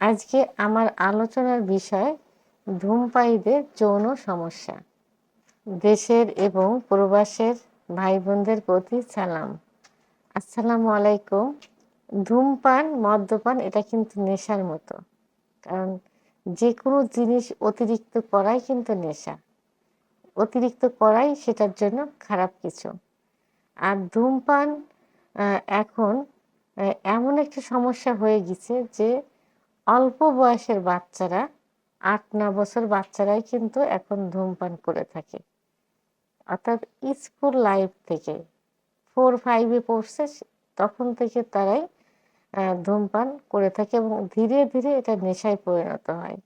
আজকে আমার আলোচনার বিষয় ধূমপায়ীদের যৌন সমস্যা। দেশের এবং প্রবাসের ভাই বোনদের প্রতি সালাম। আসসালামু আলাইকুম। ধূমপান, মদ্যপান, এটা কিন্তু নেশার মতো। কারণ যে কোনো জিনিস অতিরিক্ত করাই কিন্তু নেশা। অতিরিক্ত করাই সেটার জন্য খারাপ কিছু। আর ধূমপান এখন এমন একটা সমস্যা হয়ে গেছে যে অল্প বয়সের বাচ্চারা, আট, ন বছর বাচ্চারাই কিন্তু এখন ধূমপান করে থাকে। অর্থাৎ স্কুল লাইফ থেকে ফোর ফাইভে পড়ছে, তখন থেকে তারাই ধূমপান করে থাকে এবং ধীরে ধীরে এটা নেশায় পরিণত হয়।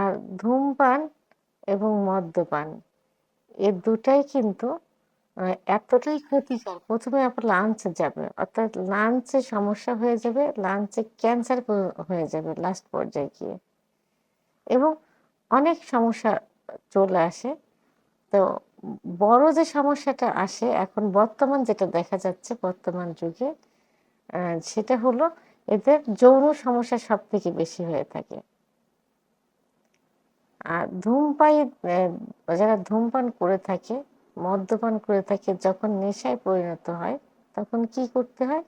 আর ধূমপান এবং মদ্যপান, এ দুটাই কিন্তু এতটাই ক্ষতিকর। প্রথমে আপনার লাঞ্চে যাবে। অর্থাৎ লাঞ্চে সমস্যা হয়ে যাবে লাঞ্চে ক্যান্সার হয়ে যাবে লাস্ট পর্যায়ে গিয়ে। এবং অনেক সমস্যা চলে আসে। তো বড় যে সমস্যাটা আসে, এখন বর্তমান যেটা দেখা যাচ্ছে বর্তমান যুগে সেটা হলো এদের যৌন সমস্যা সব থেকে বেশি হয়ে থাকে। আর ধূমপাই যারা ধূমপান করে থাকে মদ্যপান করে থাকে যখন নেশায় পরিণত হয়, তখন কি করতে হয়?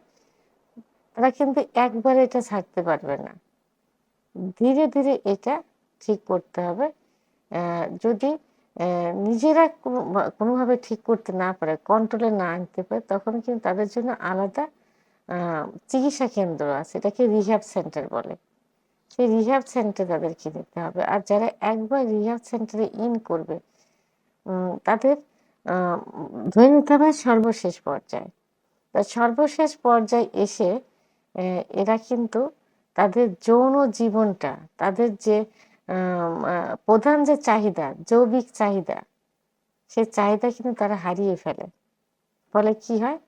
তারা কিন্তু একবার এটা ছাড়তে পারবে না। ধীরে ধীরে এটা ঠিক করতে হবে। যদি নিজেরা কোনোভাবে ঠিক করতে না পারে কন্ট্রোলে না আনতে পারে, তখন কিন্তু তাদের জন্য আলাদা চিকিৎসা কেন্দ্র আছে। এটাকে রিহ্যাব সেন্টার বলে। সেই রিহ্যাব সেন্টার তাদেরকে নিতে হবে। আর যারা একবার রিহ্যাব সেন্টারে ইন করবে তাদের ধরে নিতে হবে সর্বশেষ পর্যায়ে। তা সর্বশেষ পর্যায়ে এসে এরা কিন্তু তাদের যৌন জীবনটা, তাদের যে প্রধান যে চাহিদা জৈবিক চাহিদা, সে চাহিদা কিন্তু তারা হারিয়ে ফেলে। ফলে কি হয়?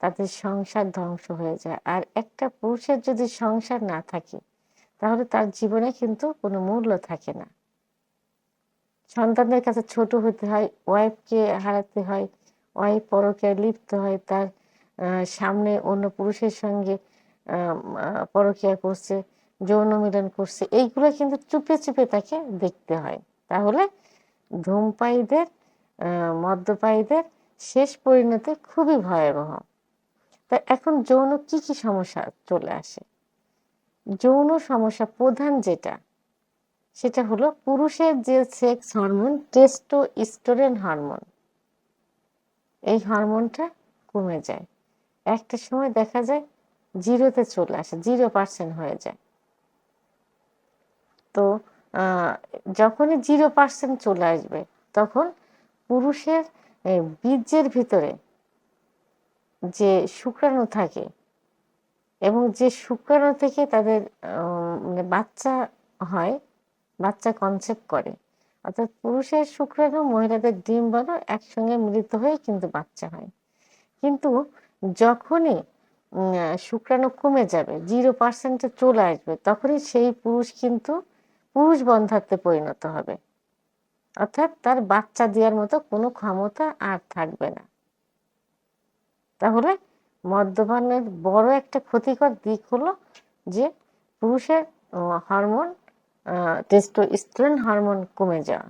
তাদের সংসার ধ্বংস হয়ে যায়। আর একটা পুরুষের যদি সংসার না থাকে, তাহলে তার জীবনে কিন্তু কোনো মূল্য থাকে না। সন্তানদের কাছে ছোট হতে হয় ওয়াইফকে হারাতে হয় ওয়াইফ পরকে লিপ্ত হয়, তার সামনে অন্য পুরুষের সঙ্গে পরকিয়া করছে, যৌন মিলন করছে, এইগুলো কিন্তু চুপে চুপে তাকে দেখতে হয়। তাহলে ধূমপায়ীদের মদ্যপায়ীদের শেষ পরিণতি খুবই ভয়াবহ। তা এখন যৌন কি কি সমস্যা চলে আসে? যৌন সমস্যা প্রধান যেটা সেটা হলো পুরুষের যে sex hormone testosterone hormone এই হরমোনটা কমে যায়। একটা সময় দেখা যায় জিরোতে চলে আসে, জিরো পার্সেন্ট হয়ে যায়। তো যখনই জিরো পার্সেন্ট চলে আসবে, তখন পুরুষের বীর্যের ভিতরে যে শুক্রাণু থাকে এবং যে শুক্রাণু থেকে তাদের মানে বাচ্চা হয় বাচ্চা কনসেপ্ট করে। অর্থাৎ পুরুষের শুক্রাণু মহিলাদের ডিম বলো একসঙ্গে মিলিত হয়ে কিন্তু বাচ্চা হয়। কিন্তু যখনই শুক্রাণু কমে যাবে জিরো পার্সেন্টে চলে আসবে, তখনই সেই পুরুষ কিন্তু পুরুষ বন্ধাত্বে পরিণত হবে। অর্থাৎ তার বাচ্চা দেওয়ার মতো কোনো ক্ষমতা আর থাকবে না। তাহলে মদ্যপানের বড় একটা ক্ষতিকর দিক হলো যে পুরুষের হরমোন টেস্টোস্টেরন হরমোন কমে যাওয়া।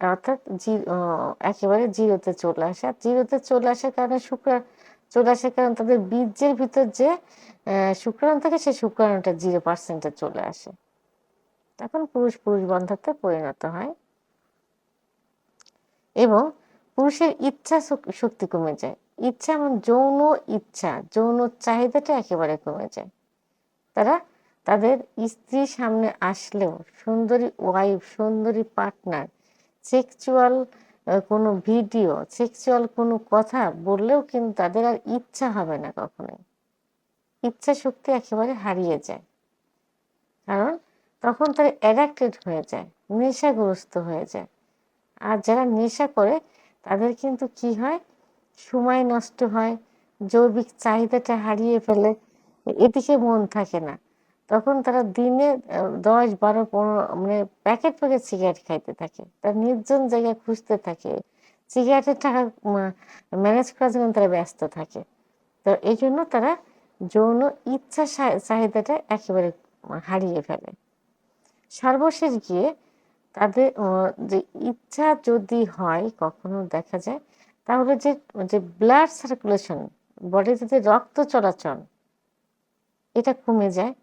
অর্থাৎ একেবারে জিরোতে চলে আসে। জিরোতে চলে আসার কারণে শুক্র চলে আসার কারণে তাদের বীর্যের ভিতর যে শুক্রাণু থাকে, সেই শুক্রাণুটা জিরো পার্সেন্টে চলে আসে। তখন পুরুষ পুরুষ বন্ধাত্বে পরিণত হয়। এবং পুরুষের ইচ্ছা শক্তি কমে যায়। ইচ্ছা এবং যৌন ইচ্ছা যৌন চাহিদাটা একেবারে কমে যায়। তারা তাদের স্ত্রী সামনে আসলেও সুন্দরী ওয়াইফ সুন্দরী পার্টনার সেক্সুয়াল কোনো ভিডিও সেক্সুয়াল কোনো কথা বললেও কিন্তু তাদের আর ইচ্ছা হবে না কখনোই। ইচ্ছা শক্তি একেবারে হারিয়ে যায়। কারণ তখন তারা অ্যাডাক্টেড হয়ে যায়, নেশাগ্রস্ত হয়ে যায়। আর যারা নেশা করে, তাদের কিন্তু কি হয়? সময় নষ্ট হয় জৈবিক চাহিদাটা হারিয়ে ফেলে, এদিকে মন থাকে না। তখন তারা দিনে দশ, বারো, পনেরো মানে প্যাকেট প্যাকেট সিগারেট খাইতে থাকে। তার নির্জন জায়গায় খুঁজতে থাকে। সিগারেটের টাকা ম্যানেজ করার জন্য তারা ব্যস্ত থাকে। তো এই জন্য তারা যৌন ইচ্ছা চাহিদাটা একেবারে হারিয়ে ফেলে। সর্বশেষ গিয়ে তাদের যে ইচ্ছা যদি হয় কখনো দেখা যায়, তাহলে যে যে ব্লাড সার্কুলেশন, বডিতে যে রক্ত চলাচল, এটা কমে যায়।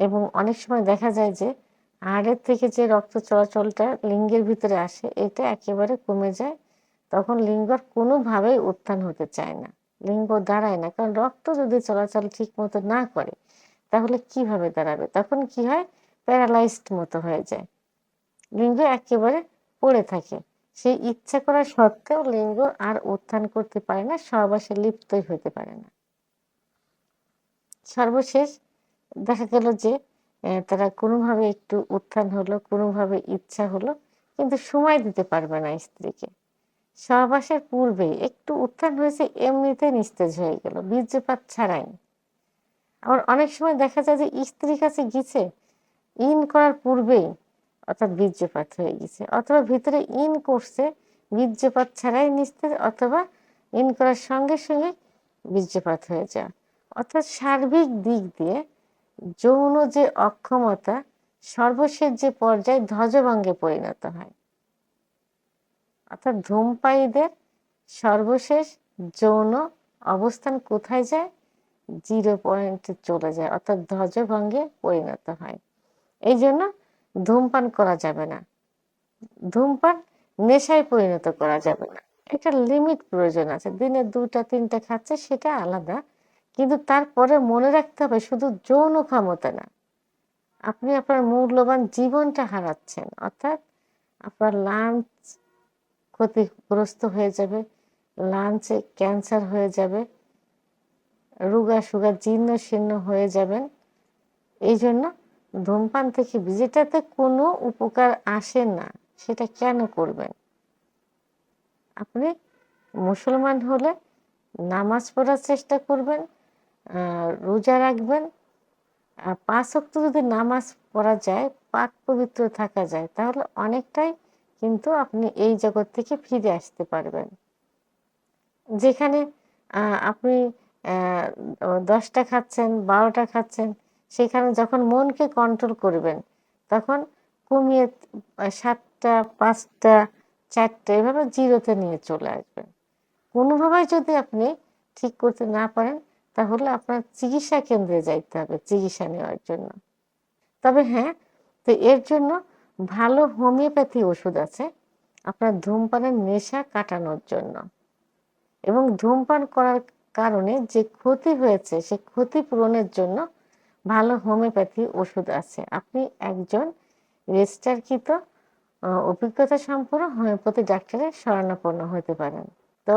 এবং অনেক সময় দেখা যায় যে হাড়ের থেকে যে রক্ত চলাচলটা লিঙ্গের ভিতরে আসে, এটা একেবারে কমে যায়। তখন লিঙ্গর কোনোভাবেই উত্থান হতে চায় না। লিঙ্গ দাঁড়ায় না। কারণ রক্ত যদি চলাচল ঠিক মতো না করে, তাহলে কীভাবে দাঁড়াবে? তখন কি হয়? প্যারালাইজড মতো হয়ে যায়। লিঙ্গ একেবারে পড়ে থাকে। সেই ইচ্ছা করা সত্ত্বেও লিঙ্গ আর উত্থান করতে পারে না, সহবাসে লিপ্তই হতে পারে না। সর্বশেষ দেখা গেল যে তারা কোনোভাবে একটু উত্থান হলো, কোনোভাবে ইচ্ছা হলো, কিন্তু সময় দিতে পারবে না স্ত্রীকে। সহবাসের পূর্বে একটু উত্থান হয়েছে এমনিতে নিস্তেজ হয়ে গেল, বীর্যপাত ছাড়াই। আবার অনেক সময় দেখা যায় যে, স্ত্রীর কাছে গেছে ইন করার পূর্বেই অর্থাৎ বীর্যপাত হয়ে গেছে অথবা ভিতরে ইন করছে, বীর্যপাত ছাড়াই নিস্তেজ, অথবা ইন করার সঙ্গে সঙ্গে বীর্যপাত হয়ে যাওয়া অর্থাৎ সার্বিক দিক দিয়ে যৌন যে অক্ষমতা, সর্বশেষ যে পর্যায়ে ধ্বজভঙ্গে পরিণত হয়। অর্থাৎ ধূমপায়ীদের সর্বশেষ যৌন অবস্থান কোথায় যায়? জিরো পয়েন্টে চলে যায়, অর্থাৎ ধ্বজভঙ্গে পরিণত হয়। এই জন্য ধূমপান করা যাবে না। ধূমপান নেশায় পরিণত করা যাবে না। একটা লিমিট প্রয়োজন আছে। দিনে দুটা, তিনটা খাচ্ছে, সেটা আলাদা। কিন্তু তারপরে মনে রাখতে হবে শুধু যৌন ক্ষমতা না। আপনি আপনার মূল্যবান জীবনটা হারাচ্ছেন, অর্থাৎ আপনার লাঞ্চ ক্ষতিগ্রস্ত হয়ে যাবে লাঞ্চে ক্যান্সার হয়ে যাবে, রুগা সুগা জীর্ণ শীর্ণ হয়ে যাবেন। এই জন্য ধূমপান থেকে যেটাতে কোনো উপকার আসে না, সেটা কেন করবেন? আপনি মুসলমান হলে নামাজ পড়ার চেষ্টা করবেন রোজা রাখবেন। আর পাঁচ অক্ত যদি নামাজ পড়া যায়, পাক পবিত্র থাকা যায়, তাহলে অনেকটাই কিন্তু আপনি এই জগৎ থেকে ফিরে আসতে পারবেন। যেখানে আপনি দশটা খাচ্ছেন, বারোটা খাচ্ছেন, সেখানে যখন মনকে কন্ট্রোল করবেন, তখন কমিয়ে সাতটা, পাঁচটা, চারটে, এভাবে জিরোতে নিয়ে চলে আসবেন। কোনোভাবে যদি আপনি ঠিক করতে না পারেন তাহলে আপনার চিকিৎসা কেন্দ্রে যাইতে হবে চিকিৎসা নেওয়ার জন্য। তবে হ্যাঁ তো এর জন্য ভালো হোমিওপ্যাথি ওষুধ আছে আপনার ধূমপানের নেশা কাটানোর জন্য। এবং ধূমপান করার কারণে যে ক্ষতি হয়েছে, সে ক্ষতি পূরণের জন্য ভালো হোমিওপ্যাথি ওষুধ আছে। আপনি একজন রেজিস্টারকৃত অভিজ্ঞতা সম্পন্ন হোমিওপ্যাথি ডাক্তারের শরণাপন্ন হতে পারেন। তো